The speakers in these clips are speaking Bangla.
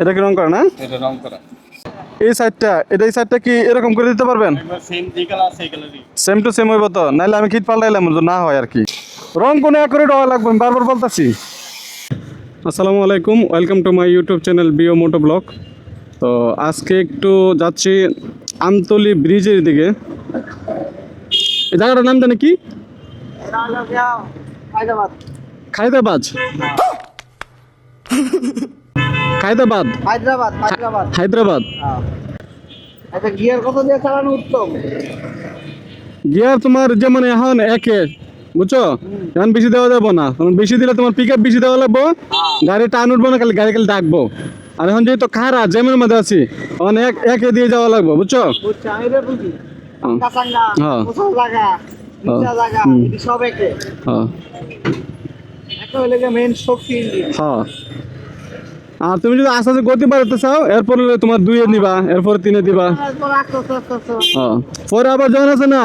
এটা কি রং করা না? এটা রং করা। এই সাইডটা এটা এই সাইডটা কি এরকম করে দিতে পারবেন? সেম যে কালার সেই কালারই সেম টু সেম হইব তো? নাহলে আমি কিট পাল্টাইলাম না হয় আর কি। রং কোনো এক করে দেওয়া লাগবে? বারবার বলতেছি। আসসালামু আলাইকুম welcome to my YouTube channel bio moto vlog তো আজকে একটু যাচ্ছি আমতলি ব্রিজের দিকে। এই জায়গাটার নাম জানি কি? হায়দ্রাবাদ? হায়দ্রাবাদ হায়দ্রাবাদ। হায়দ্রাবাদ? আচ্ছা গিয়ার কত দিয়ে চালানো উত্তম? গিয়ার তোমার যেমন এখন একে বুঝছ? এখন বেশি দেওয়া যাব না। কারণ বেশি দিলে তোমার পিক আপ বেশি দেওয়া লাগবো গাড়ি টান উঠবো না খালি গাড়ি খালি ডাকবো। আর এখন যেহেতু খারা জ্যামের মধ্যে আছি এখন এক একে দিয়ে যাওয়া লাগবো বুঝছ? হ্যাঁ। হ্যাঁ একটা হলে গিয়ে মেন শক্তি ইঞ্জিন হ্যাঁ আর তুমি যদি আস্তে আস্তে গতি বাড়াতে চাও এরপরে তোমার দুইয়ে নিবা এরপরে তিনে দিবা। পরে আবার যখন আছে না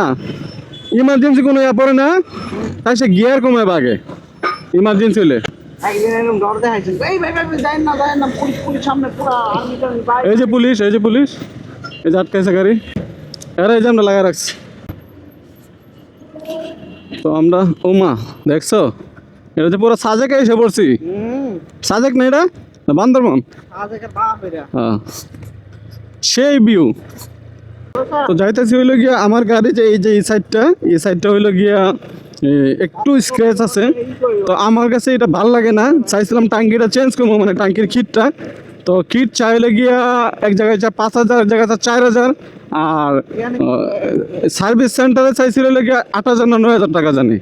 ইমার্জেন্সি কোনো ইয়া পড়ে না তাই সে গিয়ার কমাবে আগে ইমার্জেন্সি হলে। এই যে পুলিশ এই যে পুলিশ এই যে আটকাইছে গাড়ি এরা এই যে আমরা লাগাই রাখছি। তো আমরা ওমা দেখছ? এটা যে পুরো সাজেকে এসে পড়ছি। সাজেক না এটা? বান্দরবন? হ্যাঁ। সেই ভিউ তো যাইতেছি হইল গিয়া আমার গাড়ি যে এই যে এই সাইডটা এই সাইডটা হইল গিয়া একটু স্ক্র্যাচ আছে। তো আমার কাছে এটা ভালো লাগে না। চাইছিলাম টাঙ্কিটা চেঞ্জ করব মানে টাঙ্কির কিটটা তো কিট চাইলে গিয়া এক জায়গায় চা পাঁচ হাজার এক জায়গায় চার হাজার। আর সার্ভিস সেন্টারে চাইছিল গিয়া আট হাজার না নয় হাজার টাকা জানি।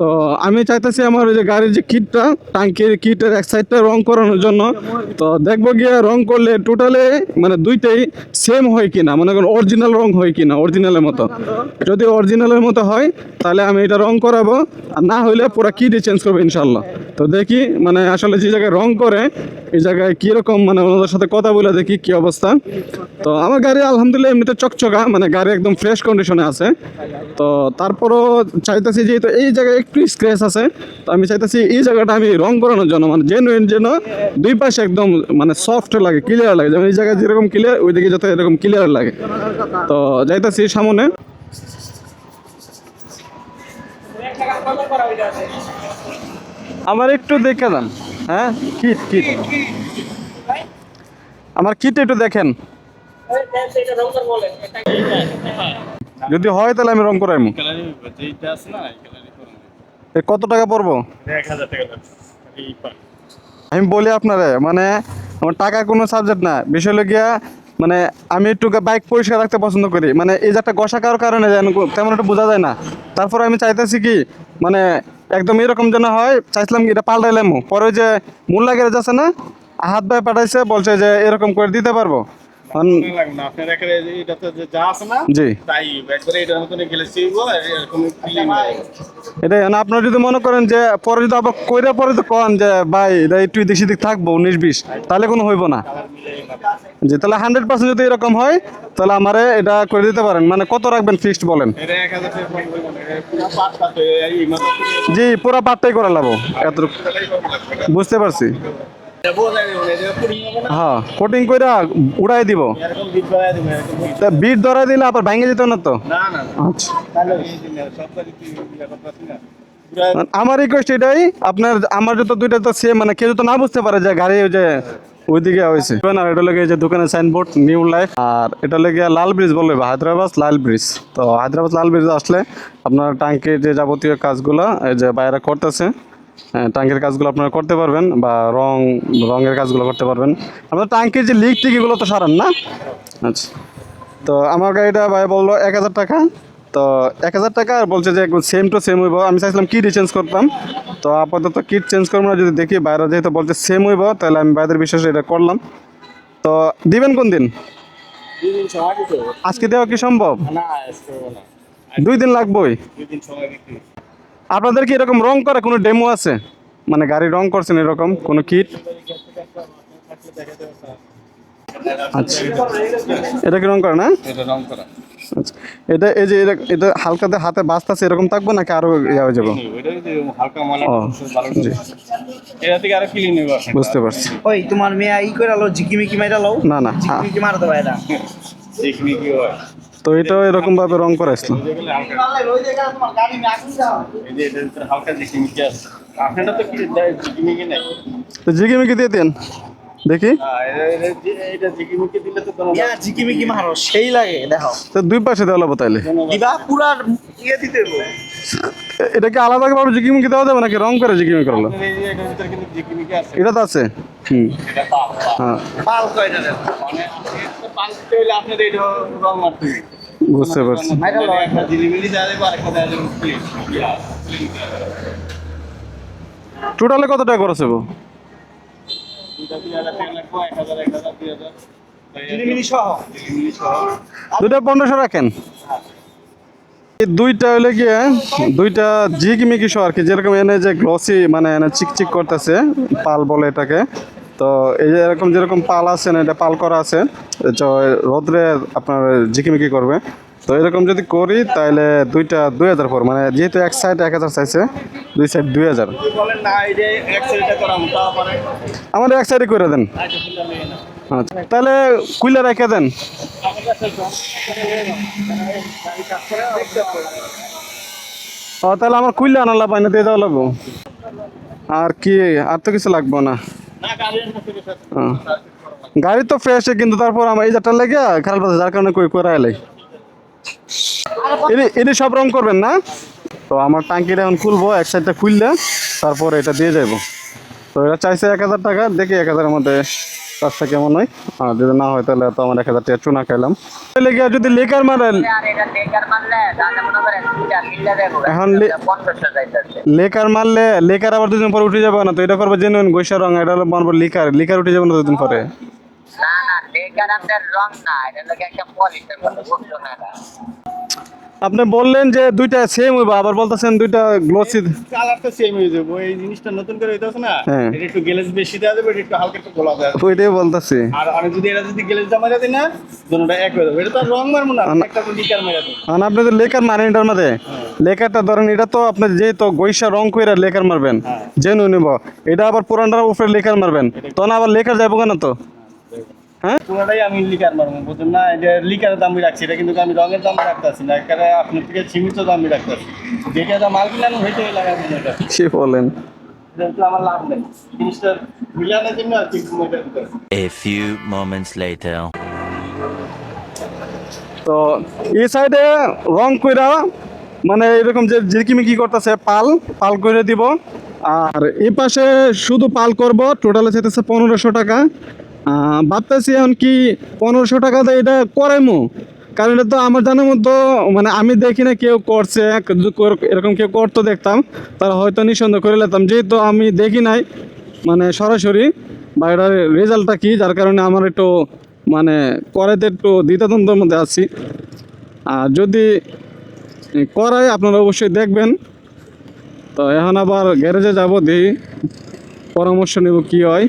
তো আমি চাইতেছি আমার ওই যে গাড়ির যে কিটটা টাঙ্কির কিটের এক সাইডটা রং করানোর জন্য। তো দেখব গিয়ে রং করলে টোটালে মানে দুইটাই সেম হয় কিনা, মনে করেন অরিজিনাল রং হয় কিনা অরিজিনালের মতো। যদি অরিজিনালের মতো হয়, তাহলে আমি এটা রং করাবো, আর না হইলে পুরো কিটই চেঞ্জ করব ইনশাল্লাহ তো দেখি মানে আসলে যে জায়গায় রং করে, এই জায়গায় কীরকম মানে ওনাদের সাথে কথা বলে দেখি কি অবস্থা। তো আমার গাড়ি আলহামদুলিল্লাহ এমনিতে চকচকা মানে গাড়ি একদম ফ্রেশ কন্ডিশনে আছে। তো তারপরও চাইতেছি যেহেতু এই জায়গায় একটু স্ক্র্যাচ আছে, তো আমি চাইতেছি এই জায়গাটা আমি রং করানোর জন্য মানে জেনুইন যেন দুই পাশে একদম মানে সফট লাগে ক্লিয়ার লাগে। যেমন এই জায়গায় যেরকম ক্লিয়ার ওইদিকে যাতে এরকম ক্লিয়ার লাগে। তো যাইতেছি সামনে। আমার একটু দেখে দেন। হ্যাঁ? Kit kit. আমার কিট একটু দেখেন। যদি হয় তাহলে আমি রং এ কত টাকা পড়ব? আমি বলি আপনারে মানে আমার টাকা কোনো সাবজেক্ট না। বিষয় গিয়া মানে আমি একটু বাইক পরিষ্কার রাখতে পছন্দ করি। মানে এই যে একটা গসা কারোর কারণে যেন তেমন একটা বোঝা যায় না। তারপরে আমি চাইতেছি কি মানে একদম এরকম যেন হয়, চাইছিলাম কি এটা পাল্টাইলাম পরে যে মূল্যা গ্যারেজ যাচ্ছে না, হাত ভাই পাঠাইছে, বলছে যে এরকম করে দিতে পারব। আন- লাগবে না। আপনার এখানে এটা তো যে যা আছে না জি। এটাই না আপনারা যদি মনে করেন যে পরে যদি আবার কইরা পরে তো কন যে ভাই এটা একটু দেশি দিক থাকব উনিশ বিশ তাহলে কোনো হইব না। যে তাহলে হান্ড্রেড পার্সেন্ট যদি এরকম হয় তাহলে আমারে এটা করে দিতে পারেন। মানে কত রাখবেন ফিক্সড বলেন? মানে জি পুরো পাটটাই করে লাবো এতটুকু। বুঝতে পারছি। হ্যাঁ কোটিং কইরা উড়াই দিব। তা বিট ধরাই দিলে আবার ভেঙে যেত না তো? আচ্ছা। আমার রিকোয়েস্ট এটাই আপনার আমার যত দুইটা তো সেম মানে কেউ তো না বুঝতে পারে যে গাড়ি ওই যে ওইদিকে হয়েছে। আর এটা লেগে যে দোকানের সাইনবোর্ড নিউ লাইফ আর এটা লেগে লাল ব্রিজ বলবে হায়দ্রাবাদ লাল ব্রিজ তো হায়দ্রাবাদ লাল ব্রিজ আসলে আপনার ট্যাঙ্কির যে যাবতীয় কাজগুলো এই যে বাইরে করতেছে ট্যাঙ্কির কাজগুলো আপনারা করতে পারবেন বা রং রঙের কাজগুলো করতে পারবেন। আপনার ট্যাঙ্কির যে লিক টিক এগুলো তো সারান না? আচ্ছা। তো আমার গাড়িটা ভাই বলল এক হাজার টাকা। তো এক হাজার টাকা আর বলছে যে একদম সেম টু সেম হইব। আমি চাইছিলাম কিট চেঞ্জ করতাম। তো আপাতত কিট চেঞ্জ করব না যদি দেখি বাইরে যেহেতু বলছে সেম হইব তাহলে আমি বাইরের বিশ্বাসে এটা করলাম। তো দিবেন কোন দিন? আজকে দেওয়া কি সম্ভব? দুই দিন লাগবেই? আপনাদের কি এরকম রং করা কোনো ডেমো আছে? মানে গাড়ি রং করছেন এরকম কোনো কিট আচ্ছা। এটা কি রং করে না? এটা রং করা। আচ্ছা। এটা এই যে এটা- এটা হালকাতে হাতে বাঁচতেছে এরকম থাকব নাকি আরও ইয়া হয়ে যাব? বুঝতে পারছি। ওই তোমার মেয়ে ই করে লো ঝিকিমিকি মাইরা লো না না। ঝিকিমিকি হয়। তো এটাও এরকম ভাবে রং করা আসলো তো কি ঝিকিমিকি নাই তো জিগিমিগি দিয়ে দেন। দেখি। সেই লাগে দেখো তো দুই পাশে দেওয়া লাগবো তাইলে। দিবা পুরা ইয়ে এটা কি আলাদা ভাবে জিগিমিগি দেওয়া যাবে নাকি রং করে জিগিমি করল আপনার এই যে এটার ভিতরে কিন্তু ঝিকিমিকি আছে এটা তো আছে হুম। হ্যাঁ বুঝতে পারছি। টোটালে কত টাকা খরচ হব সহ সহ। দুইটা পনেরোশো রাখেন এই দুইটা হলে গিয়ে দুইটা জিগিমিগি শো আর কি যেরকম এনে যে গ্লসি মানে এনে চিকচিক করতেছে পাল বলে এটাকে তো এই যে এরকম যেরকম পাল আছে না, এটা পাল করা আছে রোদ্রে আপনার ঝিকিমিকি করবে। তো এরকম যদি করি তাহলে দুইটা দুই হাজার পর মানে যেহেতু এক সাইড এক হাজার চাইছে, দুই সাইড দুই হাজার। আমার এক সাইডে করে দেন। আচ্ছা তাহলে কুইলা রেখে দেন। ও তাহলে আমার কুইলা আনা লাভ না, দিয়ে দেওয়া লাগবো। আর কি, আর তো কিছু লাগবো না। গাড়ি তো ফ্রেশ কিন্তু তারপর আমার এই যাটা লেগে খারাপ আছে যার কারণে কই করে এলাই। এটি সব রং করবেন না? তো আমার ট্যাঙ্কিটা এখন খুলবো এক সাইডটা খুললে তারপর এটা দিয়ে যাব তো এটা চাইছে এক হাজার টাকা দেখি এক হাজারের মধ্যে কাজটা কেমন হয়? আর যদি না হয় তাহলে তো আমার এক হাজার টাকা চুনা খাইলাম। যদি লেকার তাহলে করেন দুইটা কিনলে দেখো এখন লেকার মারলে লেকার আবার দুদিন পরে উঠে যাবে না, তো এটা করব জেনুইন গৈসা রং, এটা মারবো লিকার। লিকার উঠে যাবে না দুদিন পরে। না না আপনার রং না, এটা একটা এটা। আপনি বললেন যে দুইটা সেম হইবো আবার বলতেছেন দুইটা গ্লোসি কালারটা সেম হয়ে যাবে এই জিনিসটা নতুন করে হইতেছে না হ্যাঁ। এটা একটু গ্লেজ বেশি দেওয়া যাবে এটা একটু হালকা একটু গোলা দেওয়া ওইটাই বলতেছি। আর আমি যদি এটা যদি গ্লেজ জমা দিই না দুটোটা এক হয়ে যাবে। এটা তো রং মারবো না একটা লিকার মেরে দেবো। আর আপনি তো লেকার মারেন এটার মধ্যে। লেকারটা ধরেন এটা তো আপনি যেহেতু গৈসা রং কইরা লেকার মারবেন হ্যাঁ। জেনু নিব এটা আবার পুরানটার উপরে লেকার মারবেন। তখন আবার লেকার যাব কেন তো? হ্যাঁ? পুরোটাই আমি লিকার মারবো বুঝুন না? এটা লিকারের দামই রাখছি এটা কিন্তু আমি রঙের দাম রাখতেছি না এখানে আপনার থেকে সীমিত দামই রাখতেছি। যেটা মাল কিনে আনো হইতে লাগাবো এটা সে বলেন? আমার লাভ নেই। জিনিসটা মিলানোর জন্য আর কি। A few moments later. তো এই সাইডে রং কইরা মানে এরকম যে জিরকিমিকি করতেছে পাল পাল করে দিব। আর এই পাশে শুধু পাল করব টোটালে চাইতেছে পনেরোশো টাকা। ভাবতেছি এখন কি পনেরোশো টাকা দিয়ে এটা করাইমু। কারণ এটা তো আমার জানার মতো মানে আমি দেখি না কেউ করছে এরকম কেউ করতো দেখতাম, তারা হয়তো নিঃসন্দেহ করে নিতাম। যেহেতু আমি দেখি নাই মানে সরাসরি, বা এটার রেজাল্টটা কী, যার কারণে আমার একটু মানে করাইতে একটু দ্বিতাদ্বন্দ্বের মধ্যে আছি। আর যদি করাই, আপনারা অবশ্যই দেখবেন। তো এখন আবার গ্যারেজে যাব, দেখি পরামর্শ নেব কী হয়।